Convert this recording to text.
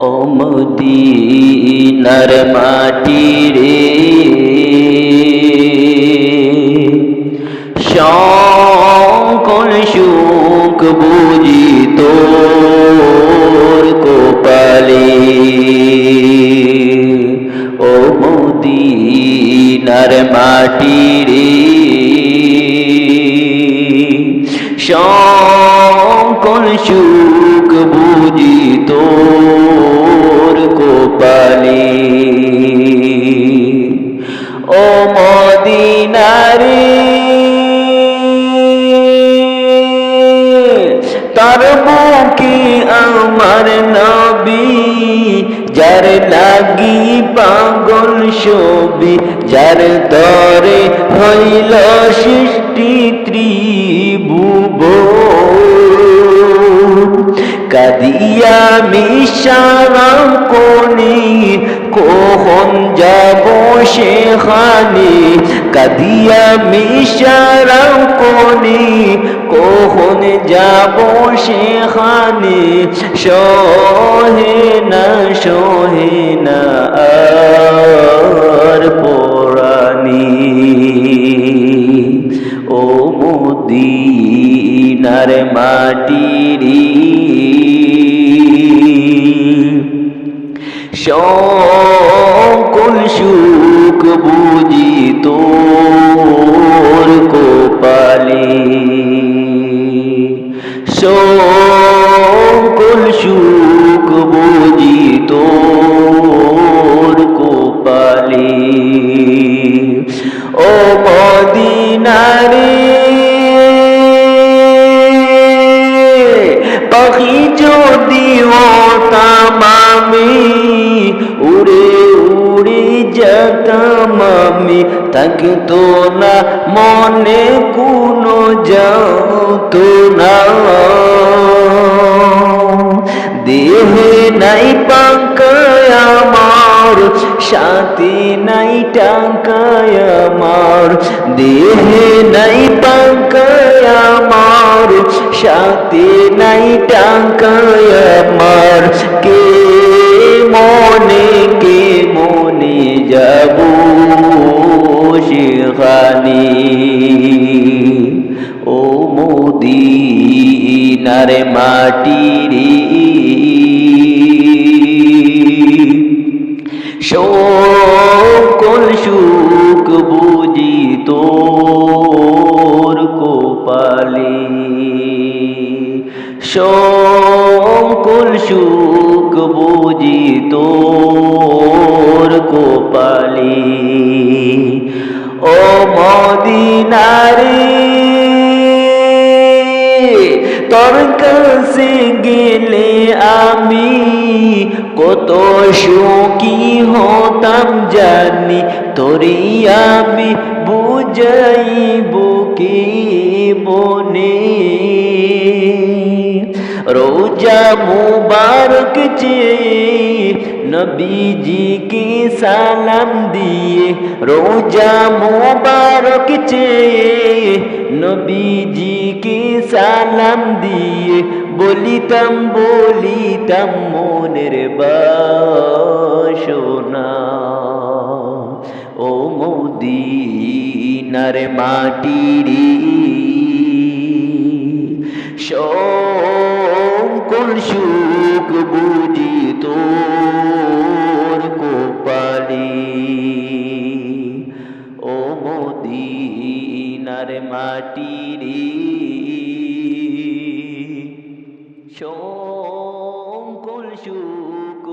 ও মদিনার মাটি রে। সকল সুখ বুঝি তোর কোপালে। ও মদিনার মাটি রে। সকল সুখ বুঝি তোর কোপালে ও মদিনারে তার বুকে আমার নবী, যার লাগি পাগল ছবি যার তরে হইল সৃষ্টি ত্রিভুব। কাদিয়া মিশারা কোনি কখন যাব সেখানে? কাদিয়া মিশারা কোনি কখন যাব সেখানে? সহে না সহে না, আর পরানি ও মদিনার মাটিরি সকল সুখ বুঝি তোর কোপালি। সকল পাখি যদি তামামি উড়ে উড়ে যেতাম আমি তাকে তো না মনে কোনো যাও না দেহে নাই পাঙ্কায় আমার সাথে নাই টাকায় আমার দেহে নাই পাঙ্কায় আমার সাথে নাই টাকায় আমার। সকল সুখ বুঝি তোর কোপালে। ও মদিনারে, তোর কাছে গেলে আমি কত সুখী হতাম জানি তোরে আমি বুঝাইব কে বনে রোজা মুবারক চেয়ে নবীজি কে সালাম দিয়ে রোজা মুবারক চেয়ে নবীজি কে সালাম দিয়ে বলিতাম বলিতাম মনের বাসনা ও মদিনার মাটিরি সকল সুখ বুঝি তোর কোপালি। ও মদিনার মাটিরি সকল সুখ